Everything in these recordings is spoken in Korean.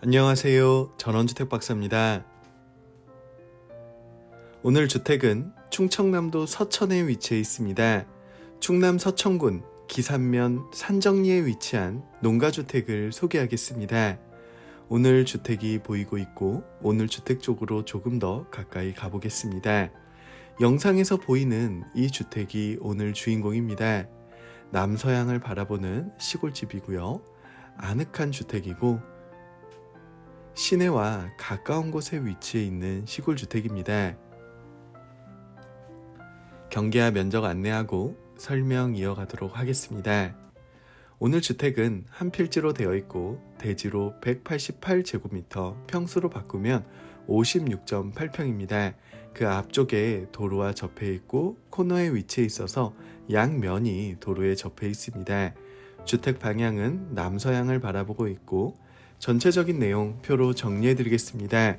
안녕하세요. 전원주택 박사입니다. 오늘 주택은 충청남도 서천에 위치해 있습니다. 충남 서천군 기산면 산정리에 위치한 농가주택을 소개하겠습니다. 오늘 주택이 보이고 있고 오늘 주택 쪽으로 조금 더 가까이 가보겠습니다. 영상에서 보이는 이 주택이 오늘 주인공입니다. 남서향을 바라보는 시골집이고요. 아늑한 주택이고 시내와 가까운 곳에 위치해 있는 시골 주택입니다. 경계와 면적 안내하고 설명 이어가도록 하겠습니다. 오늘 주택은 한 필지로 되어 있고 대지로 188제곱미터, 평수로 바꾸면 56.8평입니다. 그 앞쪽에 도로와 접해 있고 코너에 위치해 있어서 양면이 도로에 접해 있습니다. 주택 방향은 남서향을 바라보고 있고 전체적인 내용 표로 정리해 드리겠습니다.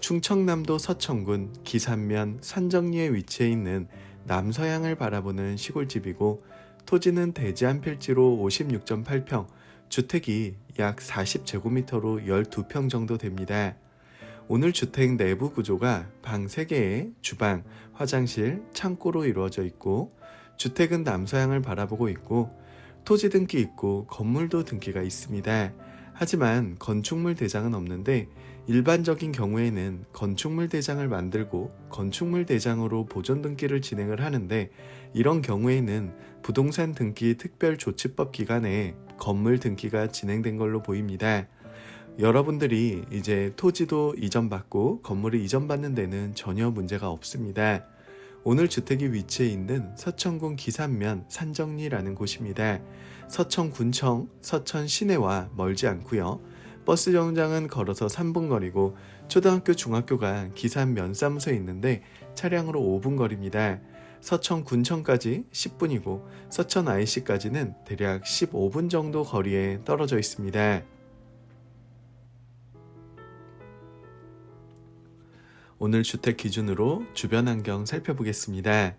충청남도 서천군 기산면 산정리에 위치해 있는 남서향을 바라보는 시골집이고 토지는 대지 한 필지로 56.8평, 주택이 약 40제곱미터로 12평 정도 됩니다. 오늘 주택 내부 구조가 방 3개에 주방, 화장실, 창고로 이루어져 있고 주택은 남서향을 바라보고 있고 토지 등기 있고 건물도 등기가 있습니다. 하지만 건축물 대장은 없는데 일반적인 경우에는 건축물 대장을 만들고 건축물 대장으로 보존 등기를 진행을 하는데 이런 경우에는 부동산 등기 특별 조치법 기간에 건물 등기가 진행된 걸로 보입니다. 여러분들이 이제 토지도 이전받고 건물을 이전받는 데는 전혀 문제가 없습니다. 오늘 주택이 위치해 있는 서천군 기산면 산정리라는 곳입니다. 서천군청, 서천 시내와 멀지 않고요. 버스 정장은 걸어서 3분 거리고 초등학교, 중학교가 기산 면 사무소에 있는데 차량으로 5분 거리입니다. 서천 군청까지 10분이고 서천 IC까지는 대략 15분 정도 거리에 떨어져 있습니다. 오늘 주택 기준으로 주변 환경 살펴보겠습니다.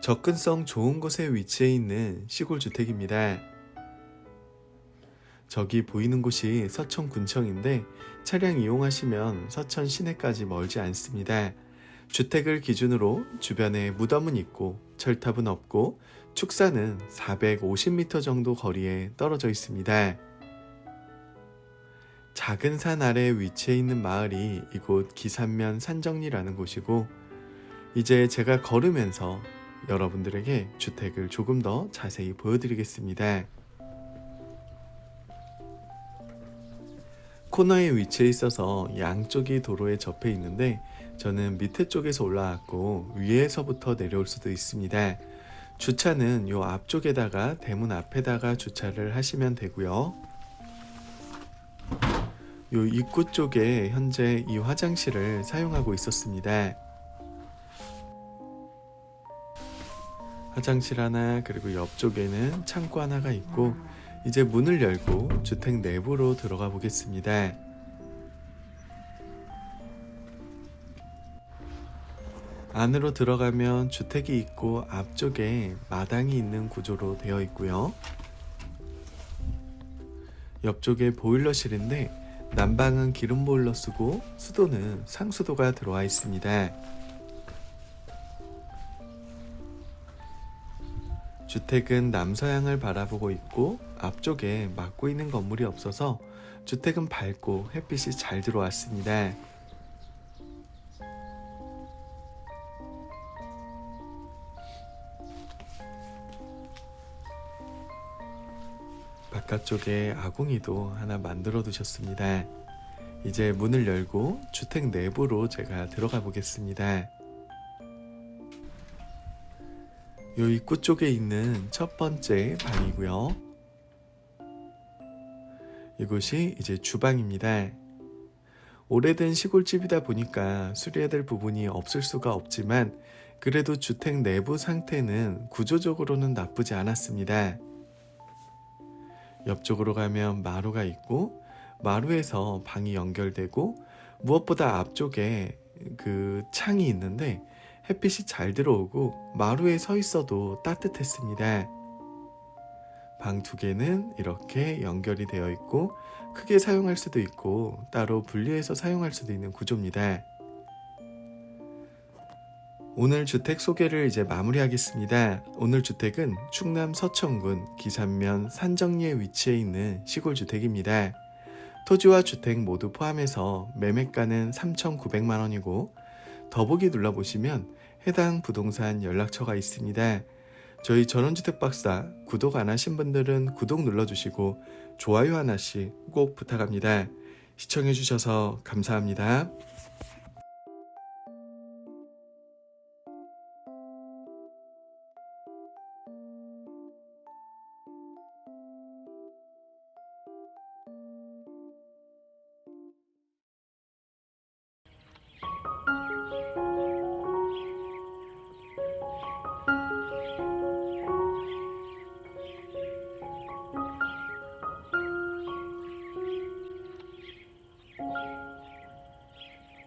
접근성 좋은 곳에 위치해 있는 시골 주택입니다. 저기 보이는 곳이 서천 군청인데 차량 이용하시면 서천 시내까지 멀지 않습니다. 주택을 기준으로 주변에 무덤은 있고 철탑은 없고 축사는 450m 정도 거리에 떨어져 있습니다. 작은 산 아래 위치해 있는 마을이 이곳 기산면 산정리라는 곳이고 이제 제가 걸으면서 여러분들에게 주택을 조금 더 자세히 보여드리겠습니다. 코너에 위치해 있어서 양쪽이 도로에 접해 있는데 저는 밑에 쪽에서 올라왔고 위에서부터 내려올 수도 있습니다. 주차는 요 앞쪽에다가 대문 앞에다가 주차를 하시면 되고요. 요 입구 쪽에 현재 이 화장실을 사용하고 있었습니다. 화장실 하나 그리고 옆쪽에는 창고 하나가 있고 이제 문을 열고 주택 내부로 들어가 보겠습니다. 안으로 들어가면 주택이 있고 앞쪽에 마당이 있는 구조로 되어 있고요. 옆쪽에 보일러실인데 난방은 기름 보일러 쓰고 수도는 상수도가 들어와 있습니다. 주택은 남서향을 바라보고 있고 앞쪽에 막고 있는 건물이 없어서 주택은 밝고 햇빛이 잘 들어왔습니다. 바깥쪽에 아궁이도 하나 만들어 두셨습니다. 이제 문을 열고 주택 내부로 제가 들어가 보겠습니다. 요 입구 쪽에 있는 첫 번째 방이고요. 이곳이 이제 주방입니다. 오래된 시골집이다 보니까 수리해야 될 부분이 없을 수가 없지만 그래도 주택 내부 상태는 구조적으로는 나쁘지 않았습니다. 옆쪽으로 가면 마루가 있고 마루에서 방이 연결되고 무엇보다 앞쪽에 그 창이 있는데 햇빛이 잘 들어오고 마루에 서 있어도 따뜻했습니다. 방 두 개는 이렇게 연결이 되어 있고 크게 사용할 수도 있고 따로 분리해서 사용할 수도 있는 구조입니다. 오늘 주택 소개를 이제 마무리하겠습니다. 오늘 주택은 충남 서천군 기산면 산정리에 위치해 있는 시골 주택입니다. 토지와 주택 모두 포함해서 매매가는 3,900만 원이고 더보기 눌러보시면 해당 부동산 연락처가 있습니다. 저희 전원주택 박사 구독 안 하신 분들은 구독 눌러주시고 좋아요 하나씩 꼭 부탁합니다. 시청해주셔서 감사합니다.